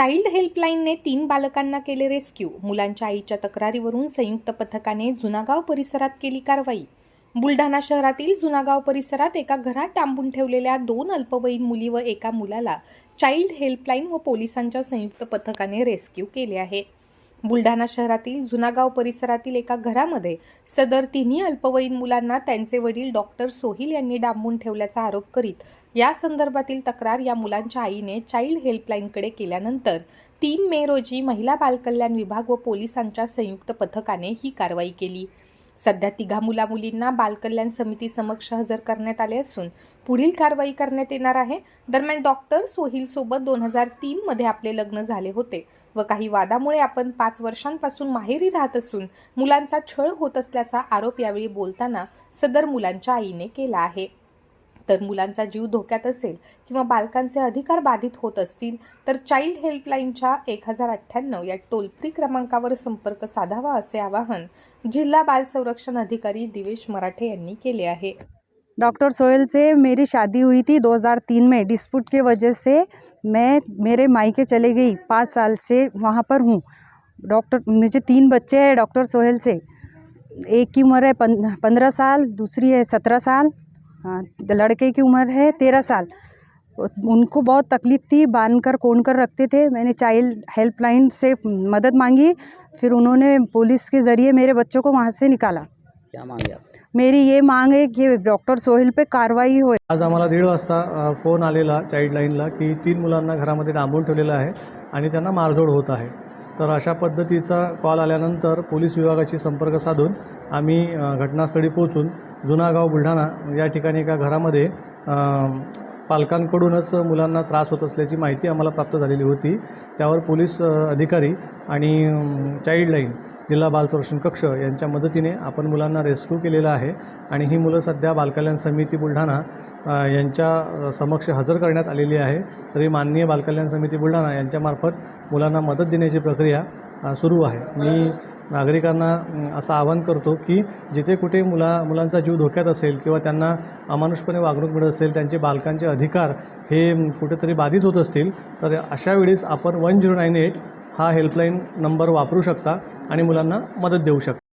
Child हेल्पलाईनने तीन बालकांना केले रेस्क्यू. मुलांच्या आईच्या तक्रारीवरून संयुक्त पथकाने जुनागाव परिसरात केली कारवाई. बुलढाणा शहरातील जुनागाव परिसरात एका घरात डांबून ठेवलेल्या दोन अल्पवयीन मुली व एका मुलाला चाइल्ड हेल्पलाईन व पोलिसांच्या संयुक्त पथकाने रेस्क्यू केले आहे. बुलढाणा शहरातील जुनागाव परिसरातील एका घरामध्ये सदर तिन्ही अल्पवयीन मुलांना त्यांचे वडील डॉक्टर सोहिल यांनी डांबून ठेवल्याचा आरोप करीत या संदर्भातील तक्रार या मुलांच्या आईने चाइल्ड हेल्पलाईनकडे केल्यानंतर तीन मे रोजी महिला बालकल्याण विभाग व पोलिसांच्या संयुक्त पथकाने ही कारवाई केली. सध्या तिघा मुला मुलींना बालकल्याण समिती समक्ष हजर करण्यात आले असून पुढील कारवाई करण्यात येणार आहे. दरम्यान डॉक्टर सोहिल सोबत दोन हजार तीन मध्ये आपले लग्न झाले होते. व काही वादामुळे आपण पाच वर्षांपासून माहेरी राहत असून मुलांचा छळ होत असल्याचा आरोप यावेळी बोलताना सदर मुलांच्या आईने केला आहे. तर मुलांचा जीव धोक्यात असेल किंवा बालकांचे अधिकार बाधित होत असतील तर चाइल्ड हेल्पलाईनच्या एक हजार अठ्ठ्याण्णव या टोल फ्री क्रमांकावर संपर्क साधावा असे आवाहन जिल्हा बाल संरक्षण अधिकारी दिवेश मराठे यांनी केले आहे. डॉक्टर सोहेल से मेरी शादी हुई थी 2003 में. डिस्प्यूट के वजह से मैं मेरे मायके चले गई पाँच साल से वहाँ पर हूँ। डॉक्टर मुझे तीन बच्चे हैं डॉक्टर सोहेल से। एक की उम्र है पंद्रह साल दूसरी है सत्रह साल। हाँ, लड़के की उम्र है तेरह साल। उनको बहुत तकलीफ़ थी बाँध कर कोन कर रखते थे। मैंने चाइल्ड हेल्पलाइन से मदद मांगी फिर उन्होंने पुलिस के ज़रिए मेरे बच्चों को वहाँ से निकाला। क्या मांगे आप? मेरी ये मांग है की डॉक्टर सोहेल पे कारवाई होय आज आम्हाला दीड वाजता फोन आलेला चाइल्डलाईनला की तीन मुलांना घरामध्ये डांबून ठेवलेलं आहे आणि त्यांना मारझोड होत आहे. तर अशा पद्धतीचा कॉल आल्यानंतर पोलीस विभागाशी संपर्क साधून आम्ही घटनास्थळी पोहोचून जुनागाव बुलढाणा या ठिकाणी एका घरामध्ये पालकांकडूनच मुलांना त्रास होत असल्याची माहिती आम्हाला प्राप्त झालेली होती. त्यावर पोलीस अधिकारी आणि अम, चाइल्डलाईन जिल्हा बाल संरक्षण कक्ष यांच्या मदतीने आपण मुलांना रेस्क्यू केलेलं आहे आणि ही मुलं सध्या बालकल्याण समिती बुलढाणा यांच्या समक्ष हजर करण्यात आलेली आहे. तरी माननीय बालकल्याण समिती बुलढाणा यांच्यामार्फत मुलांना मदत देण्याची प्रक्रिया सुरू आहे. मी नागरिकांना असं आवाहन करतो की जिथे कुठे मुला मुलांचा जीव धोक्यात असेल किंवा त्यांना अमानुषपणे वागणूक मिळत असेल त्यांचे बालकांचे अधिकार हे कुठेतरी बाधित होत असतील तर अशा वेळेस आपण वन झिरो नाईन एट हा हेल्पलाईन नंबर वापरू शकता आणि मुलांना मदत देऊ शकता.